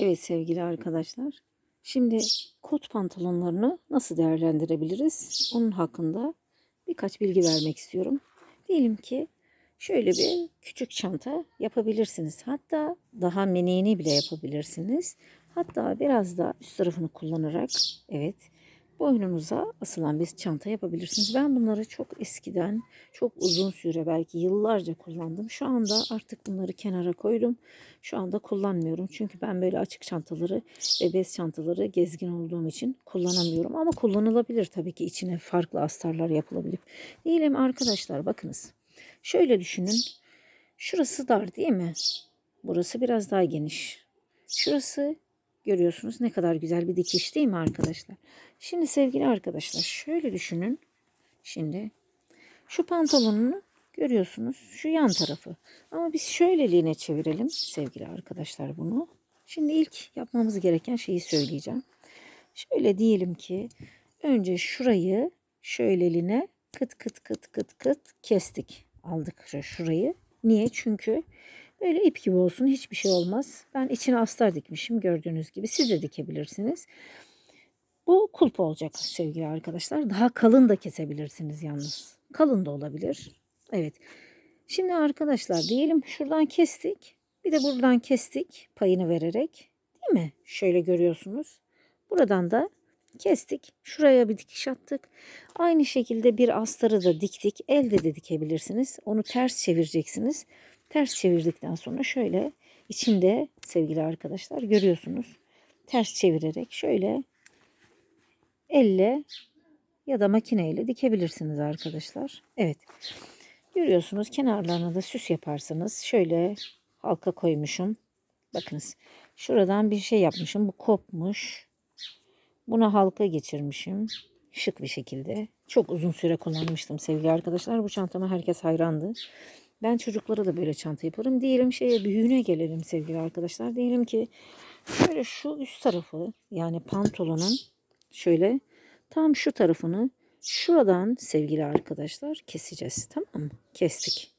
Evet sevgili arkadaşlar. Şimdi kot pantolonlarını nasıl değerlendirebiliriz? Onun hakkında birkaç bilgi vermek istiyorum. Diyelim ki şöyle bir küçük çanta yapabilirsiniz. Hatta daha miniğini bile yapabilirsiniz. Hatta biraz da üst tarafını kullanarak evet boynunuza asılan bir çanta yapabilirsiniz. Ben bunları çok eskiden, çok uzun süre belki yıllarca kullandım. Şu anda artık bunları kenara koydum. Şu anda kullanmıyorum. Çünkü ben böyle açık çantaları ve bez çantaları gezgin olduğum için kullanamıyorum. Ama kullanılabilir tabii ki içine farklı astarlar yapılabilir. Diyelim arkadaşlar bakınız. Şöyle düşünün. Şurası dar değil mi? Burası biraz daha geniş. Şurası görüyorsunuz ne kadar güzel bir dikiş değil mi arkadaşlar? Şimdi sevgili arkadaşlar şöyle düşünün. Şimdi şu pantolonunu görüyorsunuz şu yan tarafı. Ama biz şöyleliğine çevirelim sevgili arkadaşlar bunu. Şimdi ilk yapmamız gereken şeyi söyleyeceğim. Şöyle diyelim ki önce şurayı şöyleliğine kıt kıt kıt kıt kıt kestik. Aldık şurayı. Niye? Çünkü böyle ip gibi olsun hiçbir şey olmaz. Ben içine astar dikmişim gördüğünüz gibi. Siz de dikebilirsiniz. Bu kulp olacak sevgili arkadaşlar. Daha kalın da kesebilirsiniz yalnız. Kalın da olabilir. Evet. Şimdi arkadaşlar diyelim şuradan kestik. Bir de buradan kestik payını vererek. Değil mi? Şöyle görüyorsunuz. Buradan da kestik. Şuraya bir dikiş attık. Aynı şekilde bir astarı da diktik. Elde de dikebilirsiniz. Onu ters çevireceksiniz. Ters çevirdikten sonra şöyle içinde sevgili arkadaşlar görüyorsunuz. Ters çevirerek şöyle elle ya da makineyle dikebilirsiniz arkadaşlar. Evet. Görüyorsunuz kenarlarına da süs yaparsınız. Şöyle halka koymuşum. Bakınız. Şuradan bir şey yapmışım. Bu kopmuş. Buna halka geçirmişim. Şık bir şekilde. Çok uzun süre kullanmıştım sevgili arkadaşlar. Bu çantama herkes hayrandı. Ben çocuklara da böyle çanta yaparım. Diyelim şeye büyüğüne gelelim sevgili arkadaşlar. Diyelim ki şöyle şu üst tarafı yani pantolonun şöyle tam şu tarafını şuradan sevgili arkadaşlar keseceğiz. Tamam mı? Kestik.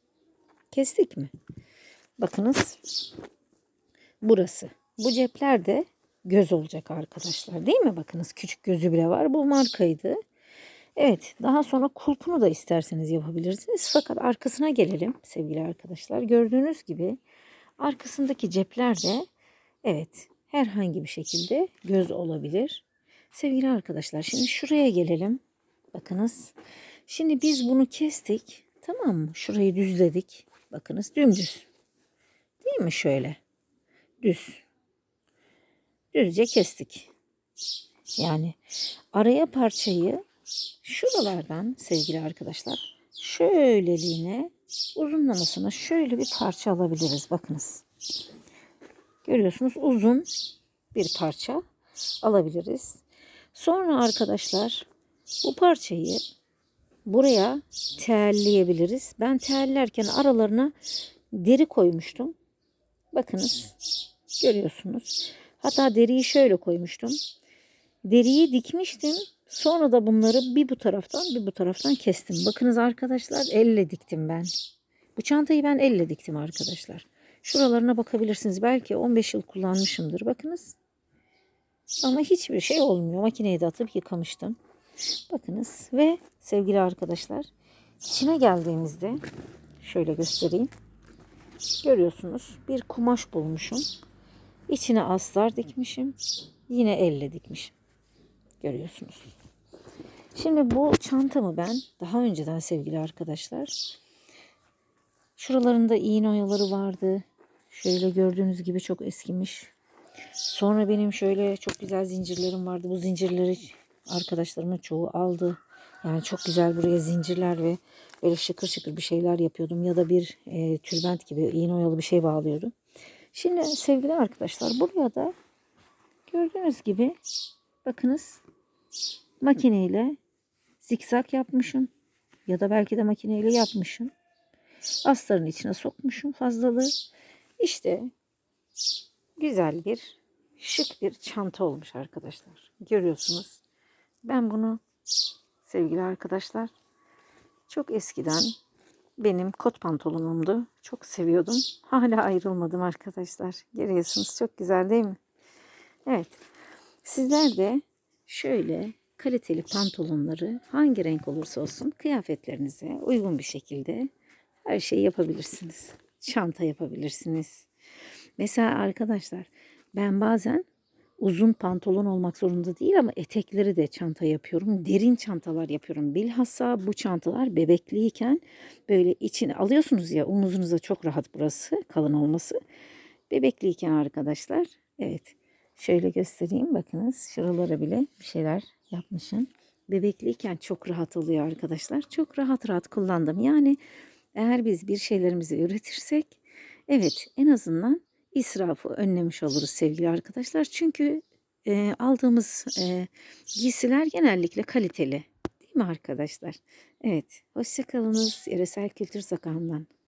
Kestik mi? Bakınız burası. Bu cepler de göz olacak arkadaşlar. Değil mi? Bakınız küçük gözü bile var. Bu markaydı. Evet daha sonra kulpunu da isterseniz yapabilirsiniz. Fakat arkasına gelelim sevgili arkadaşlar. Gördüğünüz gibi arkasındaki cepler de evet herhangi bir şekilde göz olabilir. Sevgili arkadaşlar şimdi şuraya gelelim. Bakınız. Şimdi biz bunu kestik. Tamam mı? Şurayı düzledik. Bakınız dümdüz. Değil mi şöyle? Düz. Düzce kestik. Yani araya parçayı şuralardan sevgili arkadaşlar şöyleliğine uzunlamasına şöyle bir parça alabiliriz. Bakınız. Görüyorsunuz uzun bir parça alabiliriz. Sonra arkadaşlar bu parçayı buraya terleyebiliriz. Ben terlerken aralarına deri koymuştum. Bakınız görüyorsunuz. Hatta deriyi şöyle koymuştum. Deriyi dikmiştim. Sonra da bunları bir bu taraftan bir bu taraftan kestim. Bakınız arkadaşlar elle diktim ben. Bu çantayı ben elle diktim arkadaşlar. Şuralarına bakabilirsiniz. Belki 15 yıl kullanmışımdır. Bakınız. Ama hiçbir şey olmuyor. Makineye de atıp yıkamıştım. Bakınız ve sevgili arkadaşlar içine geldiğimizde şöyle göstereyim. Görüyorsunuz bir kumaş bulmuşum. İçine astar dikmişim. Yine elle dikmişim. Görüyorsunuz. Şimdi bu çantamı ben daha önceden sevgili arkadaşlar şuralarında iğne oyaları vardı. Şöyle gördüğünüz gibi çok eskimiş. Sonra benim şöyle çok güzel zincirlerim vardı. Bu zincirleri arkadaşlarımın çoğu aldı. Yani çok güzel buraya zincirler ve böyle şıkır şıkır bir şeyler yapıyordum. Ya da bir e, tülbent gibi iğne oyalı bir şey bağlıyordum. Şimdi sevgili arkadaşlar buraya da gördüğünüz gibi bakınız makineyle zikzak yapmışım. Ya da belki de makineyle yapmışım. Astarın içine sokmuşum fazlalığı. İşte güzel bir şık bir çanta olmuş arkadaşlar. Görüyorsunuz. Ben bunu sevgili arkadaşlar çok eskiden benim kot pantolonumdu. Çok seviyordum. Hala ayrılmadım arkadaşlar. Görüyorsunuz çok güzel değil mi? Evet. Sizler de şöyle kaliteli pantolonları hangi renk olursa olsun kıyafetlerinize uygun bir şekilde her şeyi yapabilirsiniz. Çanta yapabilirsiniz. Mesela arkadaşlar ben bazen uzun pantolon olmak zorunda değil ama etekleri de çanta yapıyorum. Derin çantalar yapıyorum. Bilhassa bu çantalar bebekliyken böyle içine alıyorsunuz ya omuzunuza çok rahat burası kalın olması. Bebekliyken arkadaşlar evet şöyle göstereyim bakınız şuralara bile bir şeyler yapmışım. Bebekliyken çok rahat oluyor arkadaşlar. Çok rahat rahat kullandım. Yani eğer biz bir şeylerimizi üretirsek evet en azından israfı önlemiş oluruz sevgili arkadaşlar. Çünkü e, aldığımız e, giysiler genellikle kaliteli. Değil mi arkadaşlar? Evet. Hoşçakalınız. Yöresel Kültür Sokağı'ndan.